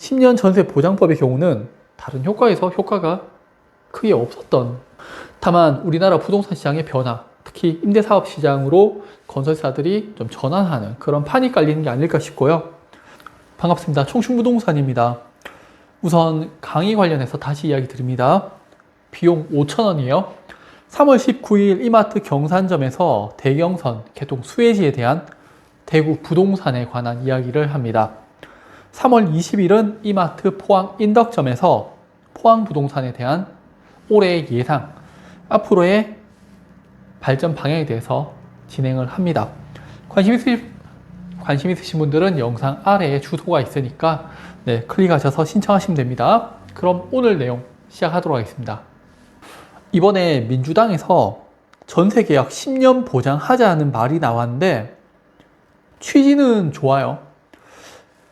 10년 전세 보장법의 경우는 다른 효과에서 효과가 크게 없었던. 다만 우리나라 부동산 시장의 변화 특히 임대사업 시장으로 건설사들이 좀 전환하는 그런 판이 깔리는 게 아닐까 싶고요. 반갑습니다. 총충부동산입니다. 우선 강의 관련해서 다시 이야기 드립니다. 비용 5,000원이에요. 3월 19일 이마트 경산점에서 대경선 개통 수혜지에 대한 대구 부동산에 관한 이야기를 합니다. 3월 20일은 이마트 포항 인덕점에서 포항 부동산에 대한 올해의 예상, 앞으로의 발전 방향에 대해서 진행을 합니다. 관심 있으신, 관심 있으신 분들은 영상 아래에 주소가 있으니까 네, 클릭하셔서 신청하시면 됩니다. 그럼 오늘 내용 시작하도록 하겠습니다. 이번에 민주당에서 전세 계약 10년 보장하자는 말이 나왔는데 취지는 좋아요.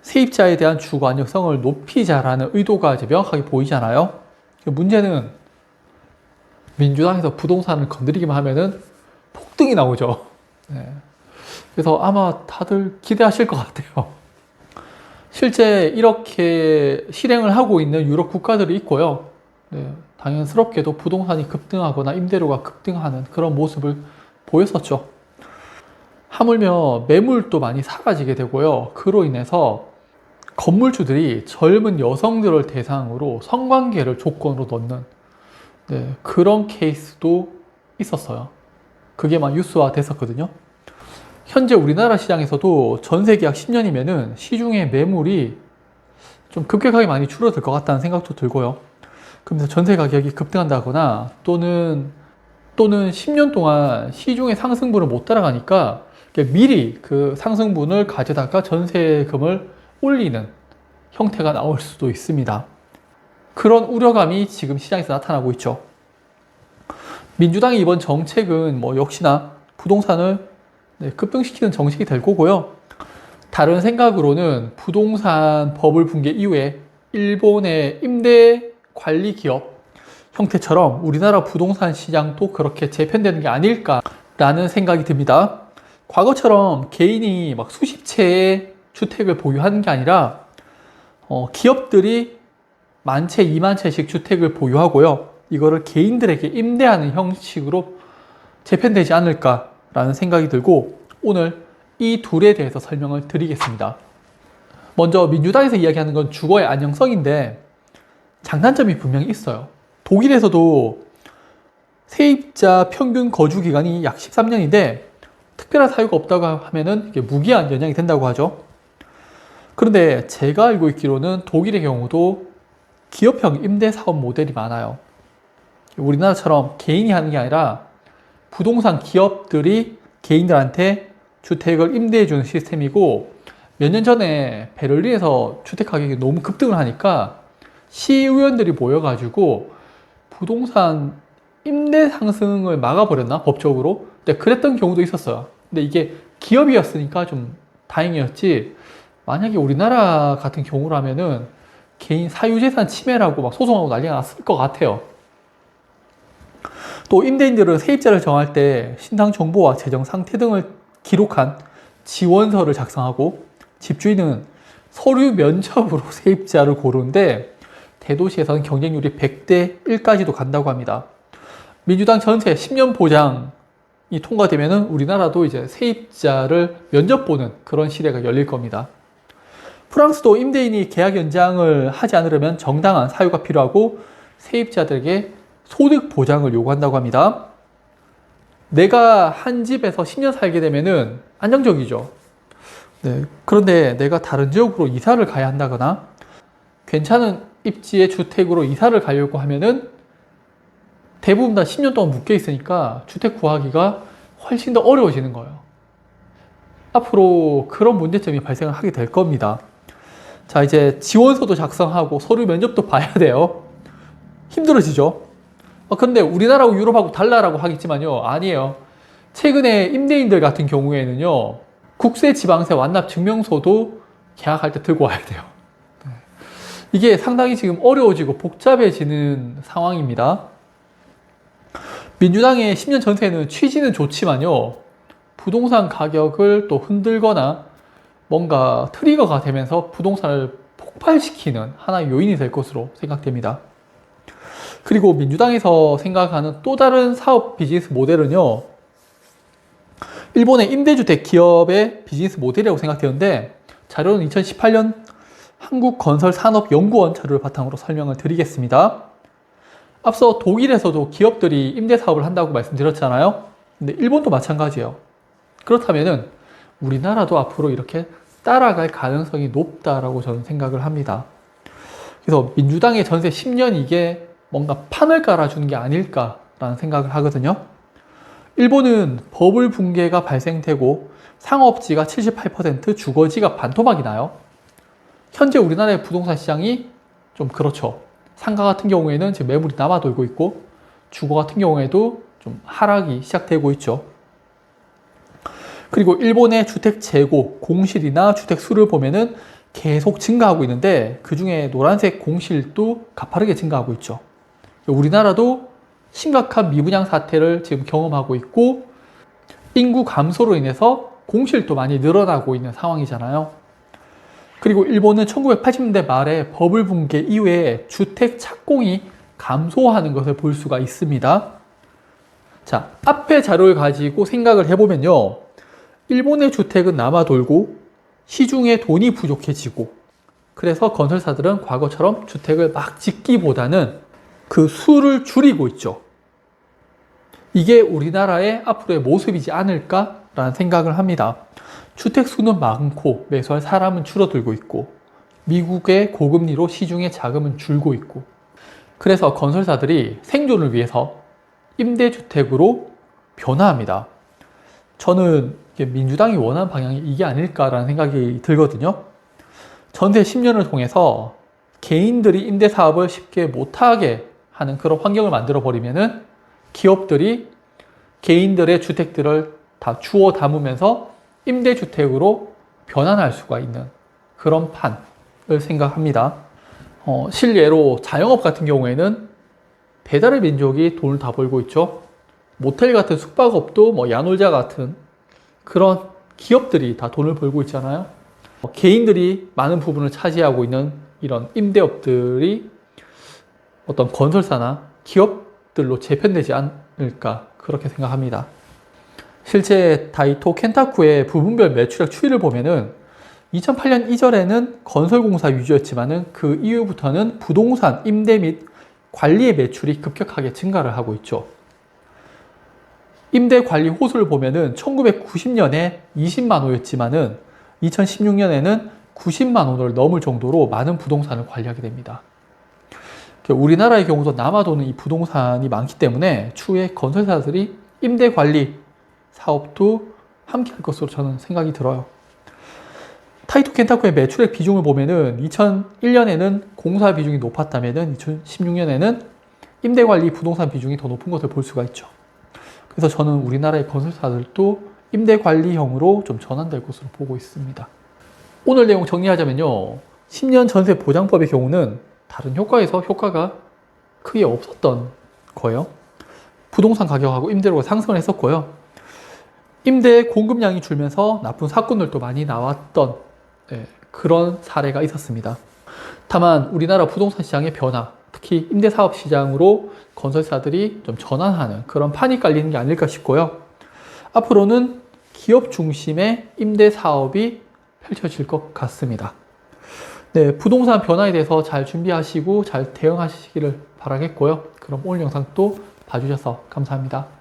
세입자에 대한 주거 안정성을 높이자라는 의도가 이제 명확하게 보이잖아요. 문제는 민주당에서 부동산을 건드리기만 하면은 폭등이 나오죠. 네. 그래서 아마 다들 기대하실 것 같아요. 실제 이렇게 실행을 하고 있는 유럽 국가들이 있고요. 네. 당연스럽게도 부동산이 급등하거나 임대료가 급등하는 그런 모습을 보였었죠. 하물며 매물도 많이 사라지게 되고요. 그로 인해서 건물주들이 젊은 여성들을 대상으로 성관계를 조건으로 넣는 네, 그런 케이스도 있었어요. 그게 막 뉴스화 됐었거든요. 현재 우리나라 시장에서도 전세 계약 10년이면은 시중의 매물이 좀 급격하게 많이 줄어들 것 같다는 생각도 들고요. 그러면서 전세 가격이 급등한다거나 또는 또는 10년 동안 시중의 상승분을 못 따라가니까 미리 그 상승분을 가져다가 전세금을 올리는 형태가 나올 수도 있습니다. 그런 우려감이 지금 시장에서 나타나고 있죠. 민주당의 이번 정책은 뭐 역시나 부동산을 네, 급등시키는 정책이 될 거고요. 다른 생각으로는 부동산 버블 붕괴 이후에 일본의 임대 관리 기업 형태처럼 우리나라 부동산 시장도 그렇게 재편되는 게 아닐까라는 생각이 듭니다. 과거처럼 개인이 막 수십 채의 주택을 보유하는 게 아니라 어, 기업들이 만 채, 이만 채씩 주택을 보유하고요. 이거를 개인들에게 임대하는 형식으로 재편되지 않을까라는 생각이 들고 오늘 이 둘에 대해서 설명을 드리겠습니다. 먼저 민주당에서 이야기하는 건 주거의 안정성인데 장단점이 분명히 있어요. 독일에서도 세입자 평균 거주 기간이 약 13년인데 특별한 사유가 없다고 하면은 무기한 연장이 된다고 하죠. 그런데 제가 알고 있기로는 독일의 경우도 기업형 임대 사업 모델이 많아요. 우리나라처럼 개인이 하는 게 아니라 부동산 기업들이 개인들한테 주택을 임대해 주는 시스템이고 몇 년 전에 베를린에서 주택 가격이 너무 급등을 하니까 시의원들이 모여가지고 부동산 임대 상승을 막아버렸나? 법적으로? 근데 그랬던 경우도 있었어요. 근데 이게 기업이었으니까 좀 다행이었지 만약에 우리나라 같은 경우라면은 개인 사유재산 침해라고 막 소송하고 난리가 났을 것 같아요 또 임대인들은 세입자를 정할 때 신상 정보와 재정 상태 등을 기록한 지원서를 작성하고 집주인은 서류 면접으로 세입자를 고르는데 대도시에서는 경쟁률이 100대 1까지도 간다고 합니다. 민주당 전체 10년 보장이 통과되면 우리나라도 이제 세입자를 면접 보는 그런 시대가 열릴 겁니다. 프랑스도 임대인이 계약 연장을 하지 않으려면 정당한 사유가 필요하고 세입자들에게 소득 보장을 요구한다고 합니다. 내가 한 집에서 10년 살게 되면은 안정적이죠. 네. 그런데 내가 다른 지역으로 이사를 가야 한다거나 괜찮은 입지의 주택으로 이사를 가려고 하면은 대부분 다 10년 동안 묶여 있으니까 주택 구하기가 훨씬 더 어려워지는 거예요. 앞으로 그런 문제점이 발생을 하게 될 겁니다. 자, 이제 지원서도 작성하고 서류 면접도 봐야 돼요. 힘들어지죠? 어, 근데 우리나라하고 유럽하고 달라라고 하겠지만요. 아니에요. 최근에 임대인들 같은 경우에는요. 국세 지방세 완납 증명서도 계약할 때 들고 와야 돼요. 네. 이게 상당히 지금 어려워지고 복잡해지는 상황입니다. 민주당의 10년 전세는 취지는 좋지만요. 부동산 가격을 또 흔들거나 뭔가 트리거가 되면서 부동산을 폭발시키는 하나의 요인이 될 것으로 생각됩니다. 그리고 민주당에서 생각하는 또 다른 사업 비즈니스 모델은요. 일본의 임대주택 기업의 비즈니스 모델이라고 생각되는데 자료는 2018년 한국건설산업연구원 자료를 바탕으로 설명을 드리겠습니다. 앞서 독일에서도 기업들이 임대 사업을 한다고 말씀드렸잖아요. 근데 일본도 마찬가지예요. 그렇다면은 우리나라도 앞으로 이렇게 따라갈 가능성이 높다라고 저는 생각을 합니다. 그래서 민주당의 전세 10년 이게 뭔가 판을 깔아주는 게 아닐까라는 생각을 하거든요. 일본은 버블 붕괴가 발생되고 상업지가 78%, 주거지가 반토막이 나요. 현재 우리나라의 부동산 시장이 좀 그렇죠. 상가 같은 경우에는 지금 매물이 남아 돌고 있고 주거 같은 경우에도 좀 하락이 시작되고 있죠. 그리고 일본의 주택 재고, 공실이나 주택 수를 보면은 계속 증가하고 있는데 그 중에 노란색 공실도 가파르게 증가하고 있죠. 우리나라도 심각한 미분양 사태를 지금 경험하고 있고 인구 감소로 인해서 공실도 많이 늘어나고 있는 상황이잖아요. 그리고 일본은 1980년대 말에 버블 붕괴 이후에 주택 착공이 감소하는 것을 볼 수가 있습니다. 자, 앞에 자료를 가지고 생각을 해보면요. 일본의 주택은 남아 돌고 시중에 돈이 부족해지고 그래서 건설사들은 과거처럼 주택을 막 짓기보다는 그 수를 줄이고 있죠. 이게 우리나라의 앞으로의 모습이지 않을까라는 생각을 합니다. 주택 수는 많고 매수할 사람은 줄어들고 있고 미국의 고금리로 시중의 자금은 줄고 있고 그래서 건설사들이 생존을 위해서 임대주택으로 변화합니다. 저는 민주당이 원하는 방향이 이게 아닐까라는 생각이 들거든요. 전세 10년을 통해서 개인들이 임대 사업을 쉽게 못하게 하는 그런 환경을 만들어 버리면은 기업들이 개인들의 주택들을 다 주워 담으면서 임대주택으로 변환할 수가 있는 그런 판을 생각합니다. 어, 실례로 자영업 같은 경우에는 배달의 민족이 돈을 다 벌고 있죠. 모텔 같은 숙박업도 뭐 야놀자 같은 그런 기업들이 다 돈을 벌고 있잖아요. 어, 개인들이 많은 부분을 차지하고 있는 이런 임대업들이 어떤 건설사나 기업들로 재편되지 않을까 그렇게 생각합니다. 실제 다이토 켄타쿠의 부분별 매출액 추이를 보면은 2008년 이전에는 건설공사 위주였지만은 그 이후부터는 부동산 임대 및 관리의 매출이 급격하게 증가를 하고 있죠. 임대 관리 호수를 보면은 1990년에 20만 호였지만은 2016년에는 90만 호를 넘을 정도로 많은 부동산을 관리하게 됩니다. 우리나라의 경우도 남아도는 이 부동산이 많기 때문에 추후에 건설사들이 임대 관리 사업도 함께 할 것으로 저는 생각이 들어요. 타이토 켄타쿠의 매출액 비중을 보면은 2001년에는 공사 비중이 높았다면은 2016년에는 임대 관리 부동산 비중이 더 높은 것을 볼 수가 있죠. 그래서 저는 우리나라의 건설사들도 임대 관리형으로 좀 전환될 것으로 보고 있습니다. 오늘 내용 정리하자면요. 10년 전세 보장법의 경우는 다른 효과에서 효과가 크게 없었던 거예요. 부동산 가격하고 임대료가 상승을 했었고요. 임대 공급량이 줄면서 나쁜 사건들도 많이 나왔던 네, 그런 사례가 있었습니다. 다만 우리나라 부동산 시장의 변화, 특히 임대 사업 시장으로 건설사들이 좀 전환하는 그런 판이 깔리는 게 아닐까 싶고요. 앞으로는 기업 중심의 임대 사업이 펼쳐질 것 같습니다. 네, 부동산 변화에 대해서 잘 준비하시고 잘 대응하시기를 바라겠고요. 그럼 오늘 영상 또 봐주셔서 감사합니다.